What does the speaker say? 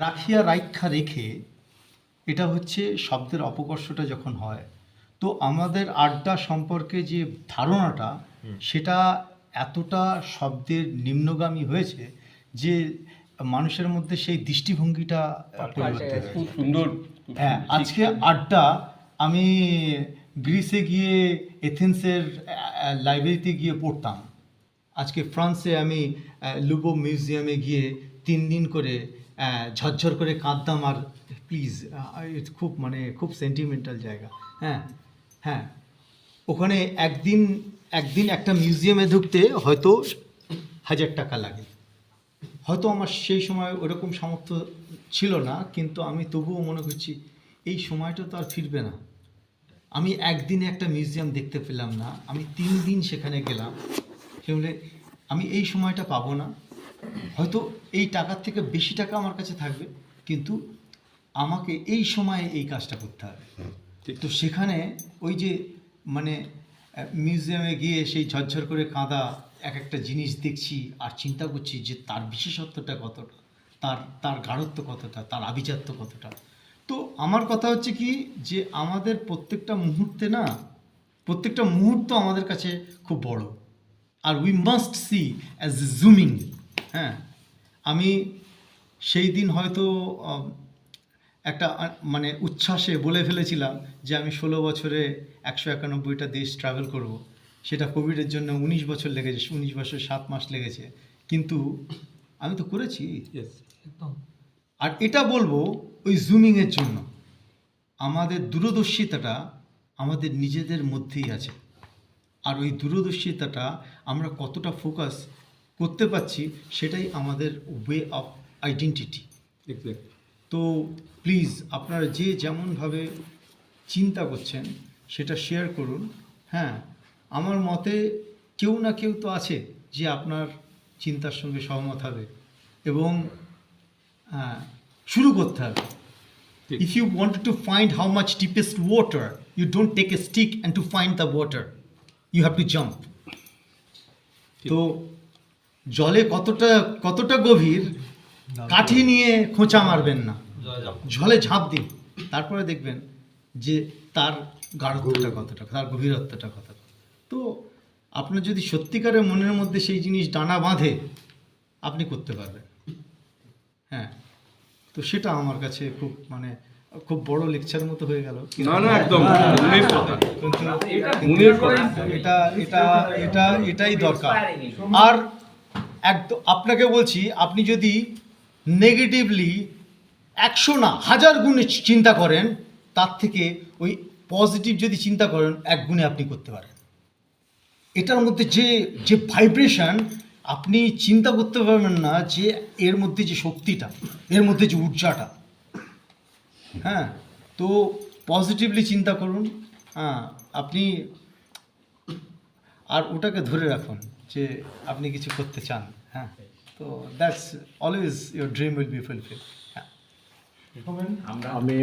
রাখিয়া রাইখা রেখে এটা হচ্ছে শব্দের অপকর্ষটা যখন হয় তো আমাদের আড্ডা সম্পর্কে যে ধারণাটা সেটা এতটা শব্দের নিম্নগামী হয়েছে যে মানুষের মধ্যে সেই দৃষ্টিভঙ্গিটা পরিবর্তন খুব সুন্দর। হ্যাঁ আজকে আড্ডা আমি গ্রিসে গিয়ে এথেন্সের লাইব্রেরিতে গিয়ে পড়তাম। আজকে ফ্রান্সে আমি লুবো মিউজিয়ামে গিয়ে তিন দিন করে ঝরঝর করে কাঁদতাম আর প্লিজ খুব মানে খুব সেন্টিমেন্টাল জায়গা। হ্যাঁ হ্যাঁ। ওখানে একদিন একদিন একটা মিউজিয়ামে ঢুকতে হয়তো হাজার টাকা লাগে। হয়তো আমার সেই সময় ওরকম সামর্থ্য ছিল না, কিন্তু আমি তবুও মনে করছি, এই সময়টা তো আর ফিরবে না। আমি একদিনে একটা মিউজিয়াম দেখতে পেলাম না, আমি তিন দিন সেখানে গেলাম। সেগুলো আমি এই সময়টা পাবো না। হয়তো এই টাকার থেকে বেশি টাকা আমার কাছে থাকবে কিন্তু আমাকে এই সময়ে এই কাজটা করতে হবে। তো সেখানে ওই যে মানে মিউজিয়ামে গিয়ে সেই ঝরঝর করে কাঁদা এক একটা জিনিস দেখছি আর চিন্তা করছি যে তার বিশেষত্বটা কতটা তার তার গাঢ়ত্ব কতটা তার আভিজাত্য কতটা। তো আমার কথা হচ্ছে কি যে আমাদের প্রত্যেকটা মুহূর্তে না প্রত্যেকটা মুহূর্ত আমাদের কাছে খুব বড়। আর we must see as zooming হ্যাঁ আমি সেই দিন হয়তো একটা মানে উচ্ছ্বাসে বলে ফেলেছিলাম যে আমি ষোলো বছরে একশো একানব্বইটা দেশ ট্রাভেল করব। সেটা কোভিডের জন্য উনিশ বছর লেগেছে উনিশ বছর সাত মাস লেগেছে। কিন্তু আমি তো করেছি। আর এটা বলব ওই জুমিংয়ের জন্য। আমাদের দূরদর্শিতাটা আমাদের নিজেদের মধ্যেই আছে। আর ওই দূরদর্শিতাটা আমরা কতটা ফোকাস করতে পারছি সেটাই আমাদের ওয়ে অফ আইডেন্টিটি তো প্লিজ আপনারা যে যেমনভাবে চিন্তা করছেন সেটা শেয়ার করুন। হ্যাঁ আমার মতে কেউ না কেউ তো আছে যে আপনার চিন্তার সঙ্গে সহমত হবে এবং হ্যাঁ, শুরু করতে হবে। If you want to find how how deepest water you you take a stick and to find the water you have to jump. তো জলে কতটা কতটা গভীর কাঠি নিয়ে খোঁচা মারবেন না। জলে ঝাঁপ দিন। তারপরে দেখবেন যে তার গাঢ়ত্বটা কতটা তার গভীরত্বটা কতটা। তো আপনার যদি সত্যিকারের মনের মধ্যে সেই জিনিস ডানা বাঁধে আপনি করতে পারবেন। হ্যাঁ। তো সেটা আমার কাছে খুব মানে খুব বড় লেকচার মতো হয়ে গেল। না না একদম। মনের কথা। কিন্তু মনের কথা। এটা এটা এটা এটাই দরকার। আর একদম আপনাকে বলছি, আপনি যদি নেগেটিভলি একশো না, হাজার গুণে চিন্তা করেন, তার থেকে ওই পজিটিভ যদি চিন্তা করেন, এক গুণে আপনি করতে পারেন। এটার মধ্যে যে যে ভাইব্রেশন আপনি চিন্তা করতে পারবেন না যে এর মধ্যে যে শক্তিটা, এর মধ্যে যে ঊর্জাটা। হ্যাঁ তো পজিটিভলি চিন্তা করুন হ্যাঁ আপনি আর ওটাকে ধরে রাখুন যে আপনি কিছু করতে চান। হ্যাঁ তো that's always your dream will be fulfil হ্যাঁ আমি